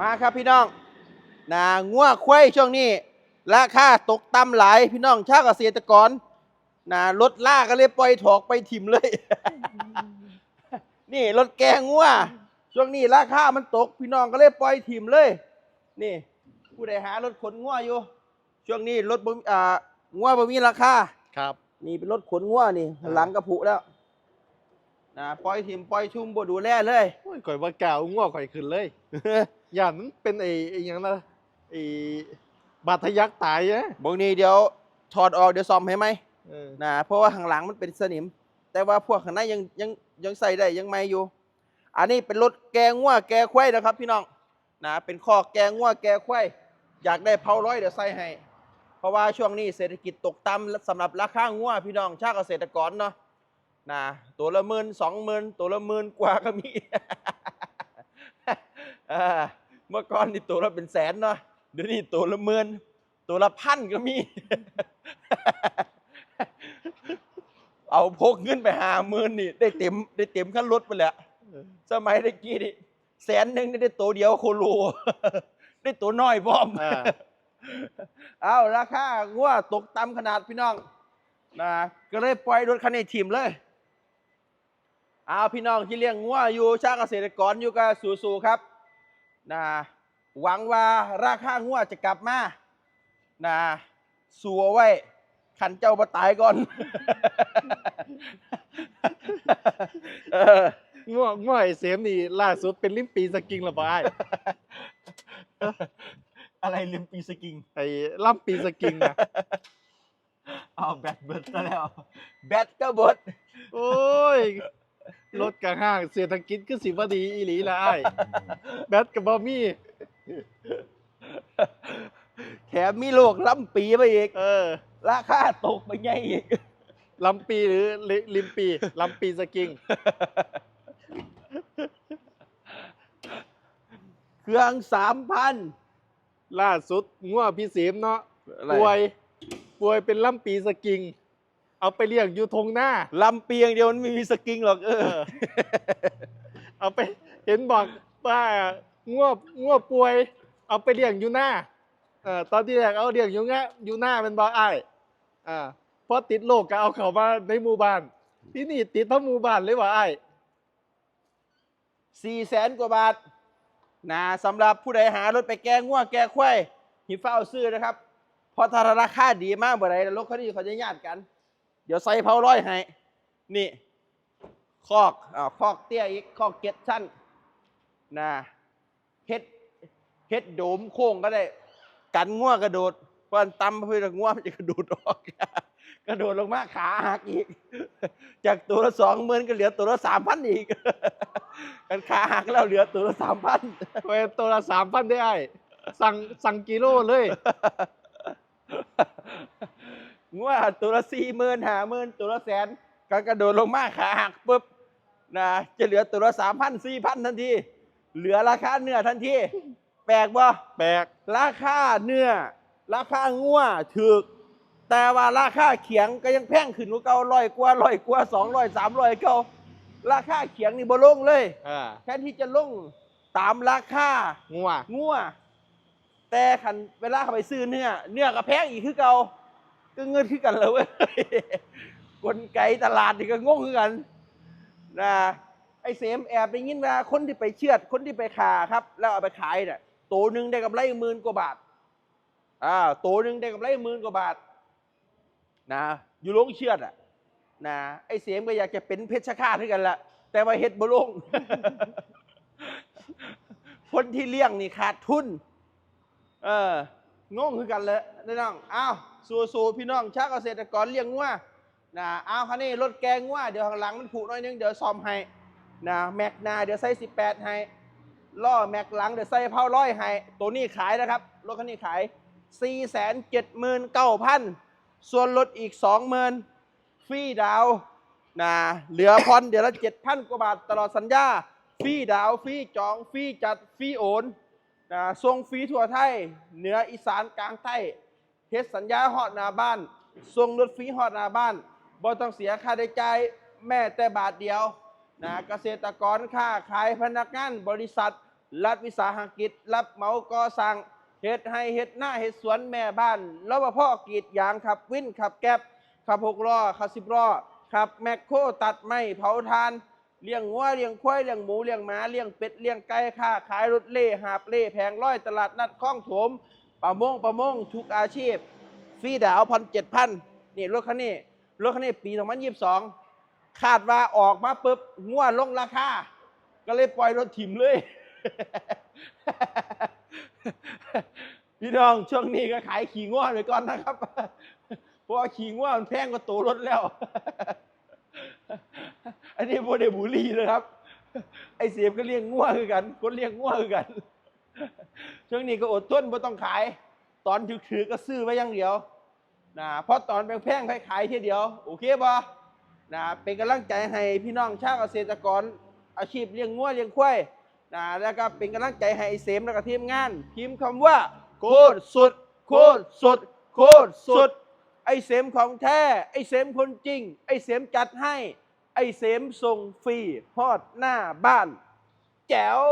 มาครับพี่น้องนางัวควายช่วงนี้ ราคาตกต่ำหลายพี่น้องชาวเกษตรกรนะรถล่าก็เลยปล่อยถอกไปถิ่มเลย นี่รถแกงงัวช่วงนี้ราคามันตก พี่น้องก็เลยปล่อยถิ่มเลย นี่ ผู้ใดหารถขนงัวอยู่ ช่วงนี้รถบ่มีอ่างัวบ่มีราคาครับ นี่เป็นรถขนงัวนี่อ่าหลังกระผุแล้ว นะปล่อยถิ่มปล่อยชุ่มบ่ดูแลเลยโอ้ยข่อยว่ากล่าวง่วข่อยขึ้นเลยอย่ามันเป็นไอ้ไอ้หยังนะไอ้บาดทะยักตายอะบางนี้เดี๋ยวถอดออกเดี๋ยวซ่อมให้ไหมเออนะเพราะว่าข้างหลังมันเป็นสนิม แต่ว่าพวกข้างในยังยังยังใส่ได้ยังไม่อยู่ อันนี้เป็นรถแกงงัวแกควายนะครับ พี่น้องนะเป็นข้อแกงงัวแกควายอยากได้เผาร้อยเดี๋ยวใส่ให้ เพราะว่าช่วงนี้เศรษฐกิจตกต่ำสำหรับราคางัวพี่น้องชาวเกษตรกรเนาะ นะตัวละหมื่นสองหมื่นตัวละหมื่นกว่าก็มีอ่าเมื่อก่อนนี่ตัวละเป็นแสนเนาะเดี๋ยวนี้ตัวละหมื่นตัวละพันก็มี เอาพกเงินไปหาหมื่นนี่ ได้เต็มได้เต็มขั้นรถไปแล้วสมัยตะกี้นี่แสนหนึ่งนี่ได้ตัวเดียวโคโลได้ตัวน้อยพร้อมอ่าเอาราคางัวตกต่ำขนาดพี่น้องนะก็เลยปล่อยรถคันนี้ทีมเลย เอาพี่น้องที่เลี้ยงงัวอยู่ชาวเกษตรกรอยู่กับสู้ๆครับนะหวังว่าราคางัวจะกลับมานะสู้เอาไว้ขันเจ้ามาตายก่อนเออง่วง่วไอ้เสมนี่ล่าสุดเป็นลิ้นปีสกิงละบายอะไรลืมปีสกิงไอ้ล่ำปีสกิงนะเอาแบตเบิดซะแล้วแบตก็เบิดโอ้ย รถกระห้างเศรษฐกิจก็สิบ่ดีอีหลีละอ้ายแบตกับบอมี่ แถมมีโลกล้ำปีไปอีก เออราคาตกไปไงอีก ลำปีหรือลิลิมปีลำปีสกิง เครื่องสามพัน ล่าสุดง่วพี่เสมเนาะป่วย ป่วยเป็นลำปีสกิง เอาไปเลี้ยงอยู่ทงหน้า ลำปีอย่างเดียวมันไม่มีสกิงหรอกเอเอออ เอาไปเห็นบอกว่าง่วง่วป่วย เอาไปเลี้ยงอยู่หน้าเออตอนที่แรกเอาเลี้ยงอยู่งะอยู่หน้าเป็นบอไอ้ายอ่าพอติดโรคก็เอาเข้ามาในหมู่บ้านที่นี่ติดทั้งหมู่บ้านเลยว่าไอ้ายสี่แสนกว่าบาทนะสำหรับผู้ใดหารถไปแก้ง่วแก้ควายหิฟ้าเอาซื้อนะครับเพราะถ้าราคาดีมากเมื่อไหรรถคันนี้เขาจะญาติกัน เดี๋ยวใส่เผาร้อยให้ นี่คอกอ่าคอกเตี้ยอีกคอกเก็ตชั้นนะเฮ็ดเฮ็ดโดมโค้งก็ได้ กันง่วกระโดดเพราะมันตำเพื่อง่วมันจะกระโดดออก กระโดดลงมาขาหักอีก จากตัวละสองหมื่นก็เหลือตัวละสามพันอีก กันขาหักแล้วเหลือตัวละสามพันเว้ยตัวละสามพันได้ไอ้ายสั่งสั่งกิโลเลย ง่วตัวละสี่หมื่นห้าหมื่นตัวละแสนก็กระโดดลงมาขาหักปุ๊บนะจะเหลือตัวละสามพันสี่พันทันทีเหลือราคาเนื้อทันทีแปลกบ่แปลกราคาเนื้อราคางัวถูกแต่ว่าราคาเขียงก็ยังแพงขึ้นกว่าเก่าร้อยกว่าร้อยกว่าสองร้อยสามร้อยเก่าราคาเขียงนี่บ่ลงเลยอ่าแทนที่จะลงตามราคางัวงัวแต่ขันเวลาเขาไปซื้อเนื้อเนื้อก็แพงอีกคือเก่า ก็เงินคือกันเลยเว้ยกลไกตลาดนี่ก็งงคือกันนะไอ้เสมแอบได้ยินว่าคนที่ไปเชือด คนที่ไปขาครับ แล้วเอาไปขายเนี่ยตัวหนึ่งได้กำไรหมื่นกว่าบาทอ่าตัวหนึ่งได้กำไรหมื่นกว่าบาทนะอยู่โรงเชือดอะนะไอ้เสียมก็อยากจะเป็นเพชฌฆาตด้วยกันละแต่ว่าเฮ็ดบ่ลงคนที่เลี้ยงนี่ขาดทุน เออ งงคือกันเลยนะน้องอ้าวสู้ๆพี่น้องชาวเกษตรกรเลี้ยงงัวนะอ้าวคันนี้รถแกงงัวเดี๋ยวข้างหลังมันผุหน่อยนึงเดี๋ยวซ่อมให้นะแม็กนาเดี๋ยวใส่18ให้ล้อแม็กหลังเดี๋ยวใส่เผาร้อยให้ตัวนี้ขายนะครับรถคันนี้ขาย479,000ส่วนลดอีก20,000ฟรีดาวนะเหลือพรเดี๋ยวละ7,000กว่าบาทตลอดสัญญาฟรีดาวฟรีจองฟรีจัดฟรีโอน นะส่งฟรีทั่วไทย เหนืออีสานกลางใต้เฮ็ดสัญญาฮอดนาบ้านส่งรถฟรีฮอดนาบ้านบ่ต้องเสียค่าใช้จ่ายแม้แต่บาทเดียวนะเกษตรกรค้าขายพนักงานบริษัท รัฐวิสาหกิจ รับเหมาก่อสร้างเฮ็ดให้เฮ็ดหน้าเฮ็ดสวนแม่บ้านรปภกรีดยางขับวินขับแก๊บขับหกล้อขับสิบล้อขับแมคโครตัดไม้เผาทาน เลี้ยงวัวเลี้ยงควายเลี้ยงหมูเลี้ยงหมาเลี้ยงเป็ดเลี้ยงไก่ค้าขายรถเล่หาบเล่แผงร้อยตลาดนัดคลองถมประมงประมงทุกอาชีพฟรีดาวพันเจ็ดพันนี่รถคันนี้รถคันนี้ปี2022คาดว่าออกมาปุ๊บงัวลงราคาก็เลยปล่อยรถถิ่มเลยพี่น้องช่วงนี้ก็ขายขี่ง่วไปก่อนนะครับ เพราะขี่ง่วมันแพงกว่าตัวรถแล้ว อันนี้โมเดลบุรีเลยครับ ไอเสียบก็เลี้ยงง่วคือกัน คนเลี้ยงง่วคือกัน ช่วงนี้ก็อดทนไม่ต้องขาย ตอนถือๆก็ซื้อไว้อย่างเดียวนะเพราะตอนแพงๆขายๆทีเดียว โอเคปะนะเป็นกำลังใจให้พี่น้องชาวเกษตรกรอาชีพเลี้ยงงัวเลี้ยงควายนะแล้วก็เป็นกำลังใจให้ไอเสมแล้วก็ทีมงาน พิมพ์คำว่า โคตรสุด โคตรสุด โคตรสุด ไอ้เสมของแท้ ไอ้เสมคนจริง ไอ้เสมจัดให้ ไอ้เสมส่งฟรีฮอดหน้าบ้าน แจ๋ว